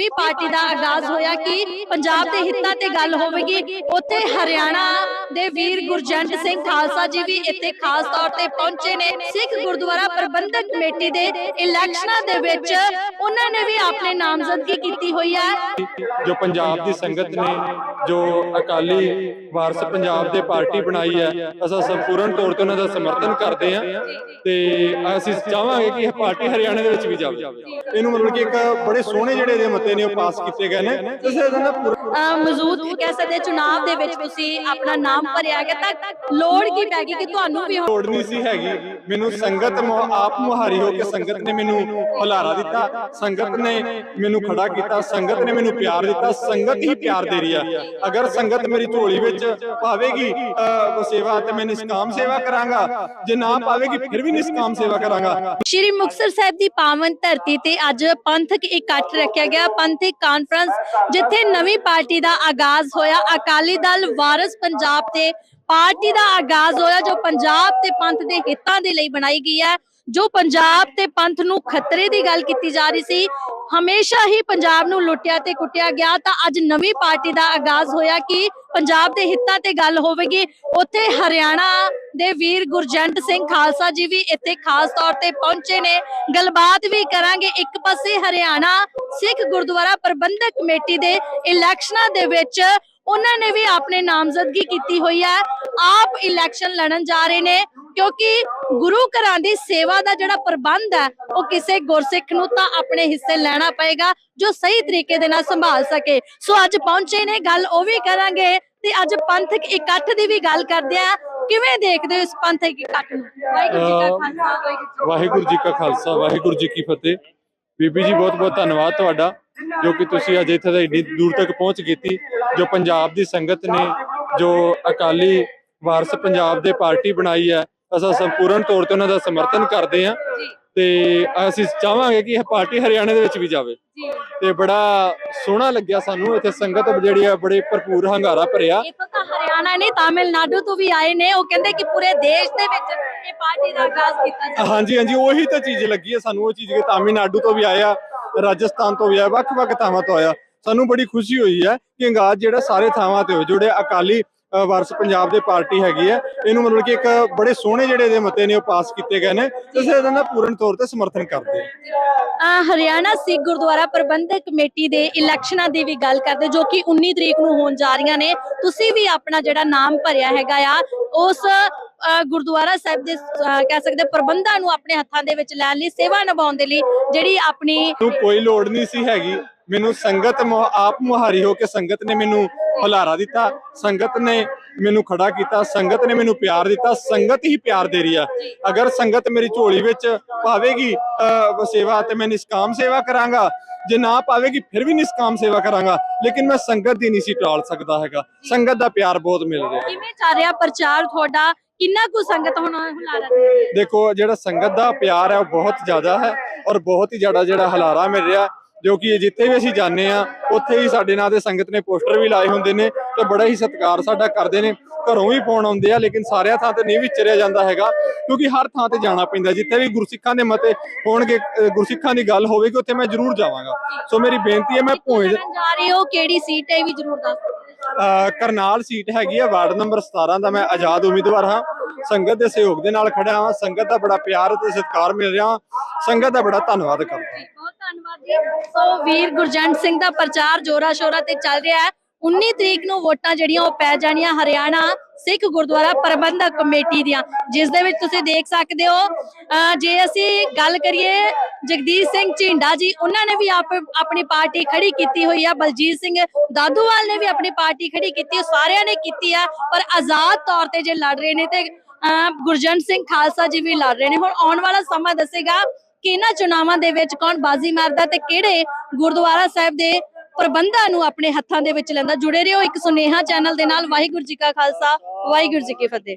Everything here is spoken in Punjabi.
ਵੀ ਪਾਰਟੀ ਦਾ ਆਗਾਜ਼ ਹੋਇਆ ਕਿ ਪੰਜਾਬ ਦੇ ਹਿੱਤਾਂ ਤੇ ਗੱਲ ਹੋਵੇਗੀ ਉੱਥੇ ਹਰਿਆਣਾ ਦੇ ਵੀਰ ਗੁਰਜੰਟ ਸਿੰਘ ਖਾਲਸਾ ਜੀ ਵੀ ਇੱਥੇ ਖਾਸ ਤੌਰ ਤੇ ਪਹੁੰਚੇ ਨੇ। ਸਿੱਖ ਗੁਰਦੁਆਰਾ ਪ੍ਰਬੰਧਕ ਕਮੇਟੀ ਦੇ ਇਲੈਕਸ਼ਨਾਂ ਦੇ ਵਿੱਚ ਉਹਨਾਂ ਨੇ ਵੀ ਆਪਣੇ ਨਾਮਜ਼ਦਗੀ ਕੀਤੀ ਹੋਈ ਹੈ। ਜੋ ਪੰਜਾਬ ਦੀ ਸੰਗਤ ਨੇ ਜੋ ਅਕਾਲੀ ਵਾਰਸ ਪੰਜਾਬ ਦੇ ਪਾਰਟੀ ਬਣਾਈ ਹੈ ਅਸਾਂ ਸੰਪੂਰਨ ਤੌਰ ਤੇ ਉਹਨਾਂ ਦਾ ਸਮਰਥਨ ਕਰਦੇ ਹਾਂ ਤੇ ਅਸੀਂ ਚਾਹਾਂਗੇ ਕਿ ਇਹ ਪਾਰਟੀ ਹਰਿਆਣਾ ਦੇ ਵਿੱਚ ਵੀ ਜਾਵੇ। ਇਹਨੂੰ ਮਤਲਬ ਕਿ ਇੱਕ ਬੜੇ ਸੋਹਣੇ ਜਿਹੜੇ ਇਹਦੇ ਮਤੇ ਨੇ ਉਹ ਪਾਸ ਕੀਤੇ ਗਏ ਨੇ। ਤੇ ਅਸੀਂ ਇਹਦਾ ਮੌਜੂਦ ਕਹਿ ਸਕਦੇ ਚੁਣਾਵ ਦੇ ਵਿੱਚ ਤੁਸੀਂ ਆਪਣਾ ਨਾਮ ਭਰਿਆ ਗਿਆ ਤਾਂ ਲੋੜ ਕੀ ਪੈ ਗਈ ਕਿ ਤੁਹਾਨੂੰ ਵੀ ਹੁਣ ਲੋੜ ਨਹੀਂ ਸੀ ਹੈਗੀ। ਮੈਨੂੰ ਸੰਗਤ ਮੁ- ਆਪ ਮੁਹਾਰੀ ਹੋ ਕੇ ਸੰਗਤ ਨੇ ਮੈਨੂੰ ਹੁਲਾਰਾ ਦਿੱਤਾ। ਸੰਗਤ ਨੇ ਮੈਨੂੰ ਖੜਾ ਕੀਤਾ। ਸੰਗਤ ਨੇ ਮੈਨੂੰ ਪਿਆਰ ਦਿੱਤਾ। ਸੰਗਤ ਹੀ ਪਿਆਰ ਦੇ ਰਹੀ ਆ। ਅਗਰ ਸੰਗਤ ਮੇਰੀ ਝੋਲੀ ਵਿੱਚ ਪਾਵੇਗੀ ਸੇਵਾ ਤੇ ਮੈਂ ਨਿਸ਼ਕਾਮ ਸੇਵਾ ਕਰਾਂਗਾ। ਜੇ ਨਾ ਪਾਵੇਗੀ ਫਿਰ ਵੀ ਨਿਸ਼ਕਾਮ ਸੇਵਾ ਕਰਾਂਗਾ। ਸ਼੍ਰੀ ਮੁਕਤਸਰ ਸਾਹਿਬ ਦੀ ਪਾਵਨ ਧਰਤੀ ਤੇ ਅੱਜ ਪੰਥਕ ਇਕੱਠ ਰੱਖਿਆ ਗਿਆ। ਪੰਥਕ ਕਾਨਫਰੰਸ ਜਿੱਥੇ ਨਵੀਂ ਪਾਰਟੀ ਦਾ ਆਗਾਜ਼ ਹੋਇਆ। ਅਕਾਲੀ ਦਲ ਵਾਰਸ ਪੰਜਾਬ ਤੇ ਪਾਰਟੀ ਦਾ ਆਗਾਜ਼ ਹੋਇਆ, ਜੋ ਪੰਜਾਬ ਤੇ ਪੰਥ ਦੇ ਹਿੱਤਾਂ ਦੇ ਲਈ ਬਣਾਈ ਗਈ ਹੈ, ਜੋ ਪੰਜਾਬ ਤੇ ਪੰਥ ਨੂੰ ਖਤਰੇ ਦੀ ਗੱਲ ਕੀਤੀ ਜਾ ਰਹੀ ਸੀ, ਹਮੇਸ਼ਾ ਹੀ ਪੰਜਾਬ ਨੂੰ ਲੁੱਟਿਆ ਤੇ ਕੁੱਟਿਆ ਗਿਆ, ਤਾਂ ਅੱਜ ਨਵੀਂ ਪਾਰਟੀ ਦਾ ਆਗਾਜ਼ ਹੋਇਆ ਕਿ ਪੰਜਾਬ ਦੇ ਹਿੱਤਾਂ ਤੇ ਗੱਲ ਹੋਵੇਗੀ। ਉੱਥੇ ਹਰਿਆਣਾ ਦੇ ਵੀਰ ਗੁਰਜੰਟ ਸਿੰਘ ਖਾਲਸਾ ਜੀ ਵੀ ਇੱਥੇ ਖਾਸ ਤੌਰ ਤੇ ਪਹੁੰਚੇ ਨੇ। ਗੱਲਬਾਤ ਵੀ ਕਰਾਂਗੇ। ਇੱਕ ਪਾਸੇ ਹਰਿਆਣਾ ਸਿੱਖ ਗੁਰਦੁਆਰਾ ਪ੍ਰਬੰਧਕ ਕਮੇਟੀ ਦੇ ਇਲੈਕਸ਼ਨਾਂ ਦੇ ਵਿੱਚ ਉਹਨਾਂ ਨੇ ਵੀ ਆਪਣੇ ਨਾਮਜ਼ਦਗੀ ਕੀਤੀ ਹੋਈ ਹੈ। ਆਪ ਇਲੈਕਸ਼ਨ ਲੜਨ ਜਾ ਰਹੇ ਨੇ ਕਿਉਂਕਿ ਗੁਰੂ ਘਰਾਂ ਦੀ ਸੇਵਾ ਦਾ ਜਿਹੜਾ ਪ੍ਰਬੰਧ ਹੈ ਉਹ ਕਿਸੇ ਗੁਰਸਿੱਖ ਨੂੰ ਤਾਂ ਆਪਣੇ ਹਿੱਸੇ ਲੈਣਾ ਪਏਗਾ ਜੋ ਸਹੀ ਤਰੀਕੇ ਦੇ ਨਾਲ ਸੰਭਾਲ ਸਕੇ। ਸੋ ਅੱਜ ਪਹੁੰਚੇ ਨੇ ਗੱਲ ਉਹ ਵੀ ਕਰਾਂਗੇ ਤੇ ਅੱਜ ਪੰਥਕ ਇਕੱਠ ਦੀ ਵੀ ਗੱਲ ਕਰਦੇ ਆ। ਕਿਵੇਂ ਦੇਖਦੇ ਹੋ ਇਸ ਪੰਥਕ ਇਕੱਠ ਨੂੰ? ਵਾਹਿਗੁਰੂ ਜੀ ਕਾ ਖਾਲਸਾ ਵਾਹਿਗੁਰੂ ਜੀ ਕੀ ਫਤਿਹ। ਵਾਹਿਗੁਰੂ ਜੀ ਕਾ ਖਾਲਸਾ ਵਾਹਿਗੁਰੂ ਜੀ ਕੀ ਫਤਿਹ। ਬੀਬੀ ਜੀ ਬਹੁਤ ਬਹੁਤ ਧੰਨਵਾਦ ਤੁਹਾਡਾ। ਜੋ ਕਿ ਤੁਸੀਂ ਅੱਜ ਇੱਥੇ ਇੰਨੀ ਦੂਰ ਤੱਕ ਪਹੁੰਚ ਕੀਤੀ ਜੋ ਪੰਜਾਬ ਦੀ ਸੰਗਤ ਨੇ ਜੋ ਅਕਾਲੀ ਵਾਰਸ ਪੰਜਾਬ ਦੇ ਪਾਰਟੀ ਬਣਾਈ ਹੈ ਅਸਾਂ ਸੰਪੂਰਨ ਤੌਰ ਤੇ ਉਹਨਾਂ ਦਾ ਸਮਰਥਨ ਕਰਦੇ ਹਾਂ ਤੇ ਅਸੀਂ ਚਾਹਾਂਗੇ ਕਿ ਇਹ ਪਾਰਟੀ ਹਰਿਆਣਾ ਦੇ ਵਿੱਚ ਵੀ ਜਾਵੇ। ਤੇ ਬੜਾ ਸੋਹਣਾ ਲੱਗਿਆ ਸਾਨੂੰ ਇੱਥੇ ਸੰਗਤ ਜਿਹੜੀ ਆ ਬੜੇ ਭਰਪੂਰ ਹੰਗਾਰਾ ਭਰਿਆ। ਹਰਿਆਣਾ ਨਹੀਂ ਤਾਮਿਲਨਾਡੂ ਤੋਂ ਵੀ ਆਏ ਨੇ ਉਹ ਕਹਿੰਦੇ ਕਿ ਪੂਰੇ ਦੇਸ਼ ਦੇ ਵਿੱਚ ਇਹ ਪਾਰਟੀ ਦਾ ਆਗਾਜ਼ ਕੀਤਾ ਜਾਵੇ। ਹਾਂਜੀ ਹਾਂਜੀ ਉਹੀ ਤਾਂ ਚੀਜ਼ ਲੱਗੀ ਹੈ ਸਾਨੂੰ ਉਹ ਚੀਜ਼ ਕਿ ਤਾਮਿਲਨਾਡੂ ਤੋਂ ਵੀ ਆਇਆ ਰਾਜਸਥਾਨ ਤੋਂ ਵੀ ਆਇਆ ਵੱਖ-ਵੱਖ ਥਾਵਾਂ ਤੋਂ ਆਇਆ। ਸਾਨੂੰ ਬੜੀ ਖੁਸ਼ੀ ਹੋਈ ਹੈ ਕਿ ਅੰਗਾਜ ਜਿਹੜਾ ਸਾਰੇ ਥਾਵਾਂ ਤੇ ਹੋਏ ਜਿਹੜੇ ਅਕਾਲੀ ਵਾਰਸ ਪੰਜਾਬ ਦੇ ਪਾਰਟੀ ਹੈਗੀ ਹੈ, ਇਹਨੂੰ ਮਤਲਬ ਕਿ ਇੱਕ ਬੜੇ ਸੋਹਣੇ ਜਿਹੜੇ ਇਹਦੇ ਮਤੇ ਨੇ, ਉਹ ਪਾਸ ਕੀਤੇ ਗਏ ਨੇ। ਤੇ ਇਹਦਾ ਨਾ ਪੂਰਨ ਤੌਰ ਤੇ ਸਮਰਥਨ ਕਰਦੇ ਹਾਂ। ਹਰਿਆਣਾ ਸਿੱਖ ਗੁਰਦੁਆਰਾ ਪ੍ਰਬੰਧਕ ਕਮੇਟੀ ਦੇ ਇਲੈਕਸ਼ਨਾਂ ਦੀ ਵੀ ਗੱਲ ਕਰਦੇ, ਜੋ ਕਿ 19 ਤਰੀਕ ਨੂੰ ਹੋਣ ਜਾ ਰਹੀਆਂ ਨੇ। ਤੁਸੀਂ ਵੀ ਆਪਣਾ ਜਿਹੜਾ ਨਾਮ ਭਰਿਆ ਹੈਗਾ ਆ, ਉਸ ਗੁਰਦੁਆਰਾ ਸਾਹਿਬ ਦੇ ਕਹਿ ਸਕਦੇ ਪ੍ਰਬੰਧਾਂ ਨੂੰ ਆਪਣੇ ਹੱਥਾਂ ਦੇ ਵਿੱਚ ਲੈਣ ਲਈ, ਸੇਵਾ ਨਿਭਾਉਣ ਦੇ ਲਈ ਜਿਹੜੀ ਆਪਣੀ ਕੋਈ ਲੋੜ ਨਹੀਂ ਸੀ ਹੈਗੀ। ਮੈਨੂੰ ਸੰਗਤ ਆਪ ਮੁਹਾਰੀ ਹੋ ਕੇ ਸੰਗਤ ਨੇ ਮੈਨੂੰ ਹੁਲਾਰਾ ਦਿੱਤਾ। ਸੰਗਤ ਨੇ ਮੈਨੂੰ ਖੜਾ ਕੀਤਾ ਸੰਗਤ ਨੇ ਮੈਨੂੰ ਪਿਆਰ ਦਿੱਤਾ ਸੰਗਤ ਹੀ ਪਿਆਰ ਦੇ ਰਹੀ ਆ। ਅਗਰ ਸੰਗਤ ਮੇਰੀ ਝੋਲੀ ਵਿੱਚ ਪਾਵੇਗੀ ਸੇਵਾ ਤੇ ਮੈਂ ਨਿਸ਼ਕਾਮ ਸੇਵਾ ਕਰਾਂਗਾ। ਜੇ ਨਾ ਪਾਵੇਗੀ ਫਿਰ ਵੀ ਨਿਸ਼ਕਾਮ ਸੇਵਾ ਕਰਾਂਗਾ। ਲੇਕਿਨ ਮੈਂ ਸੰਗਤ ਦੀ ਨਹੀਂ ਸੀ ਟਾਲ ਸਕਦਾ ਹੈਗਾ। ਸੰਗਤ ਦਾ ਪਿਆਰ ਬਹੁਤ ਮਿਲ ਰਿਹਾ। ਕਿਵੇਂ ਚੱਲ ਰਿਹਾ ਪ੍ਰਚਾਰ ਤੁਹਾਡਾ? ਕਿੰਨਾ ਕੁ ਸੰਗਤ ਹੁਣ ਹੁਲਾਰਾ? ਦੇਖੋ ਜਿਹੜਾ ਸੰਗਤ ਦਾ ਪਿਆਰ ਹੈ ਉਹ ਬਹੁਤ ਜ਼ਿਆਦਾ ਹੈ ਔਰ ਬਹੁਤ ਹੀ ਜ਼ਿਆਦਾ ਜਿਹੜਾ ਹਲਾਰਾ ਮਿਲ ਰਿਹਾ। ਜੋ ਕਿ ਜਿੱਥੇ ਵੀ ਅਸੀਂ ਜਾਂਦੇ ਆ ਉੱਥੇ ਹੀ ਸਾਡੇ ਨਾਂ ਦੇ ਸੰਗਤ ਨੇ ਪੋਸਟਰ ਵੀ ਲਾਏ ਹੁੰਦੇ ਨੇ ਤੇ ਬੜਾ ਹੀ ਸਤਿਕਾਰ ਸਾਡਾ ਕਰਦੇ ਨੇ। ਘਰੋਂ ਵੀ ਫੋਨ ਆਉਂਦੇ ਆ ਲੇਕਿਨ ਸਾਰਿਆਂ ਥਾਂ ਤੇ ਨਹੀਂ ਵਿਚਰਿਆ ਜਾਂਦਾ ਹੈਗਾ ਕਿਉਂਕਿ ਹਰ ਥਾਂ ਤੇ ਜਾਣਾ ਪੈਂਦਾ। ਜਿੱਥੇ ਵੀ ਗੁਰਸਿੱਖਾਂ ਦੇ ਮਤੇ ਹੋਣਗੇ ਗੁਰਸਿੱਖਾਂ ਦੀ ਗੱਲ ਹੋਵੇਗੀ ਉੱਥੇ ਮੈਂ ਜ਼ਰੂਰ ਜਾਵਾਂਗਾ। ਸੋ ਮੇਰੀ ਬੇਨਤੀ ਹੈ ਮੈਂ ਲੜਨ ਜਾ ਰਹੇ ਹੋ ਕਿਹੜੀ ਸੀਟ ਹੈ ਵੀ ਜ਼ਰੂਰ ਦੱਸ ਕਰਨਾਲ ਸੀਟ ਹੈਗੀ ਆ ਵਾਰਡ ਨੰਬਰ 17 ਦਾ ਮੈਂ ਆਜ਼ਾਦ ਉਮੀਦਵਾਰ ਹਾਂ। ਸੰਗਤ ਦੇ ਸਹਿਯੋਗ ਦੇ ਨਾਲ ਖੜਿਆ ਹਾਂ ਸੰਗਤ ਦਾ ਬੜਾ ਪਿਆਰ ਤੇ ਸਤਿਕਾਰ ਮਿਲ ਰਿਹਾ। ਸੰਗਤ ਦਾ ਬੜਾ ਧੰਨਵਾਦ ਕਰਦਾ ਜੀ, ਬਹੁਤ ਧੰਨਵਾਦ ਜੀ ਸੋ ਵੀਰ ਗੁਰਜੰਟ ਸਿੰਘ ਦਾ ਪ੍ਰਚਾਰ ਜੋਰਾ ਸ਼ੋਰਾ ਤੇ ਚੱਲ ਰਿਹਾ ਹੈ। 19 ਤਰੀਕ ਨੂੰ ਵੋਟਾਂ ਜਿਹੜੀਆਂ ਉਹ ਪੈ ਜਾਣੀਆਂ ਹਰਿਆਣਾ ਸਿੱਖ ਗੁਰਦੁਆਰਾ ਪ੍ਰਬੰਧਕ ਕਮੇਟੀ ਦੀਆਂ, ਜਿਸ ਦੇ ਵਿੱਚ ਤੁਸੀਂ ਦੇਖ ਸਕਦੇ ਹੋ। ਜੇ ਅਸੀਂ ਗੱਲ ਕਰੀਏ ਜਗਦੀਸ਼ ਸਿੰਘ ਝਿੰਡਾ ਜੀ, ਉਹਨਾਂ ਨੇ ਵੀ ਆਪ ਆਪਣੀ ਪਾਰਟੀ ਖੜੀ ਕੀਤੀ ਹੋਈ ਆ। ਬਲਜੀਤ ਸਿੰਘ ਦਾਦੂਵਾਲ ਨੇ ਵੀ ਆਪਣੀ ਪਾਰਟੀ ਖੜੀ ਕੀਤੀ ਸਾਰਿਆਂ ਨੇ ਕੀਤੀ ਆ, ਪਰ ਆਜ਼ਾਦ ਤੌਰ ਤੇ ਜੇ ਲੜ ਰਹੇ ਨੇ ਤੇ, ਅਹ ਗੁਰਜੰਟ ਸਿੰਘ ਖਾਲਸਾ ਜੀ ਵੀ ਲੜ ਰਹੇ ਨੇ। ਹੁਣ ਆਉਣ ਵਾਲਾ ਸਮਾਂ ਦੱਸੇਗਾ ਕਿਹਨਾਂ ਚੁਣਾਵਾਂ ਦੇ ਵਿੱਚ ਕੌਣ ਬਾਜ਼ੀ ਮਾਰਦਾ ਤੇ ਕਿਹੜੇ ਗੁਰਦੁਆਰਾ ਸਾਹਿਬ ਦੇ ਪ੍ਰਬੰਧਾਂ ਨੂੰ ਆਪਣੇ ਹੱਥਾਂ ਦੇ ਵਿੱਚ ਲੈਂਦਾ? ਜੁੜੇ ਰਹੋ ਇੱਕ ਸੁਨੇਹਾ ਚੈਨਲ ਦੇ ਨਾਲ। ਵਾਹਿਗੁਰੂ ਜੀ ਕਾ ਖਾਲਸਾ, ਵਾਹਿਗੁਰੂ ਜੀ ਕੀ ਫਤਿਹ।